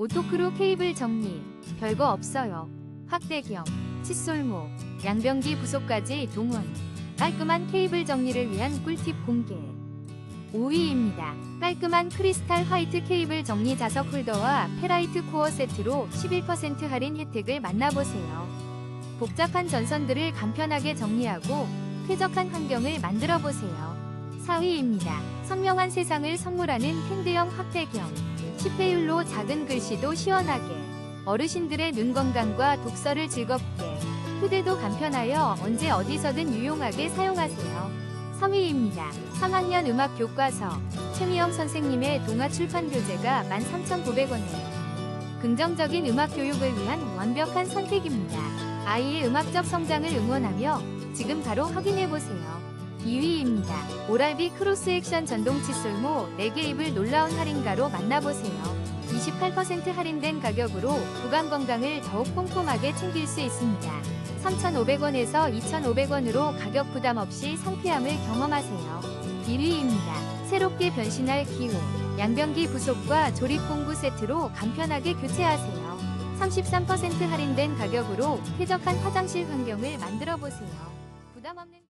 오토크루 케이블 정리. 별거 없어요. 확대경, 칫솔모, 양변기 부속까지 동원. 깔끔한 케이블 정리를 위한 꿀팁 공개. 5위입니다. 깔끔한 크리스탈 화이트 케이블 정리 자석 홀더와 페라이트 코어 세트로 11% 할인 혜택을 만나보세요. 복잡한 전선들을 간편하게 정리하고 쾌적한 환경을 만들어 보세요. 4위입니다. 선명한 세상을 선물하는 핸드형 확대경. 10배율로 작은 글씨도 시원하게. 어르신들의 눈 건강과 독서를 즐겁게. 휴대도 간편하여 언제 어디서든 유용하게 사용하세요. 3위입니다. 3학년 음악 교과서. 최미영 선생님의 동화 출판 교재가 13,900원에. 긍정적인 음악 교육을 위한 완벽한 선택입니다. 아이의 음악적 성장을 응원하며 지금 바로 확인해보세요. 2위입니다. 오랄비 크로스 액션 전동 칫솔모 4개 입을 놀라운 할인가로 만나보세요. 28% 할인된 가격으로 구강 건강을 더욱 꼼꼼하게 챙길 수 있습니다. 3,500원에서 2,500원으로 가격 부담 없이 상쾌함을 경험하세요. 1위입니다. 새롭게 변신할 기호. 양변기 부속과 조립 공구 세트로 간편하게 교체하세요. 33% 할인된 가격으로 쾌적한 화장실 환경을 만들어 보세요. 부담 없는